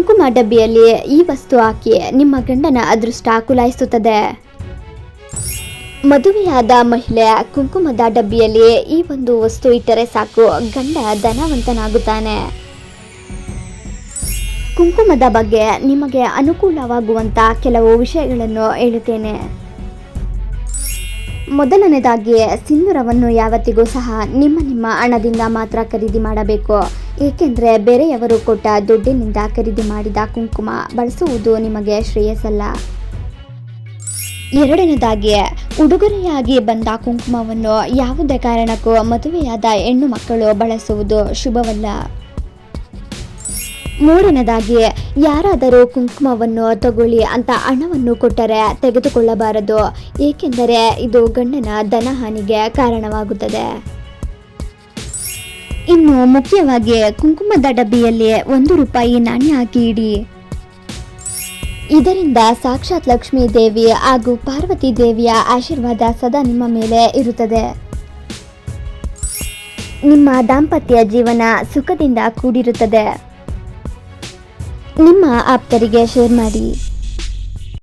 ಕುಂಕುಮ ಡಬ್ಬಿಯಲ್ಲಿ ಈ ವಸ್ತು ಹಾಕಿ ನಿಮ್ಮ ಗಂಡನ ಅದೃಷ್ಟ ಕುಲಾಯಿಸುತ್ತದೆ. ಮದುವೆಯಾದ ಮಹಿಳೆ ಕುಂಕುಮದ ಡಬ್ಬಿಯಲ್ಲಿ ಈ ಒಂದು ವಸ್ತು ಇಟ್ಟರೆ ಸಾಕು, ಗಂಡ ಧನವಂತನಾಗುತ್ತಾನೆ. ಕುಂಕುಮದ ಬಗ್ಗೆ ನಿಮಗೆ ಅನುಕೂಲವಾಗುವಂತ ಕೆಲವು ವಿಷಯಗಳನ್ನು ಹೇಳುತ್ತೇನೆ. ಮೊದಲನೇದಾಗಿ ಸಿಂಧೂರವನ್ನು ಯಾವತ್ತಿಗೂ ಸಹ ನಿಮ್ಮ ನಿಮ್ಮ ಹಣದಿಂದ ಮಾತ್ರ ಖರೀದಿ ಮಾಡಬೇಕು. ಏಕೆಂದರೆ ಬೇರೆಯವರು ಕೊಟ್ಟ ದುಡ್ಡಿನಿಂದ ಖರೀದಿ ಮಾಡಿದ ಕುಂಕುಮ ಬಳಸುವುದು ನಿಮಗೆ ಶ್ರೇಯಸ್ಸಲ್ಲ. ಎರಡನೇದಾಗಿ, ಉಡುಗೊರೆಯಾಗಿ ಬಂದ ಕುಂಕುಮವನ್ನು ಯಾವುದೇ ಕಾರಣಕ್ಕೂ ಮದುವೆಯಾದ ಹೆಣ್ಣು ಮಕ್ಕಳು ಬಳಸುವುದು ಶುಭವಲ್ಲ. ಮೂರನೇದಾಗಿ, ಯಾರಾದರೂ ಕುಂಕುಮವನ್ನು ತಗೊಳ್ಳಿ ಅಂತ ಹಣವನ್ನು ಕೊಟ್ಟರೆ ತೆಗೆದುಕೊಳ್ಳಬಾರದು, ಏಕೆಂದರೆ ಇದು ಗಂಡನ ಧನಹಾನಿಗೆ ಕಾರಣವಾಗುತ್ತದೆ. ಇನ್ನು ಮುಖ್ಯವಾಗಿ ಕುಂಕುಮದ ಡಬ್ಬಿಯಲ್ಲಿ ಒಂದು ರೂಪಾಯಿ ನಾಣ್ಯ ಹಾಕಿ ಇಡಿ. ಇದರಿಂದ ಸಾಕ್ಷಾತ್ ಲಕ್ಷ್ಮೀ ದೇವಿ ಹಾಗೂ ಪಾರ್ವತಿ ದೇವಿಯ ಆಶೀರ್ವಾದ ಸದಾ ನಿಮ್ಮ ಮೇಲೆ ಇರುತ್ತದೆ. ನಿಮ್ಮ ದಾಂಪತ್ಯ ಜೀವನ ಸುಖದಿಂದ ಕೂಡಿರುತ್ತದೆ. ನಿಮ್ಮ ಆಪ್ತರಿಗೆ ಶೇರ್ ಮಾಡಿ.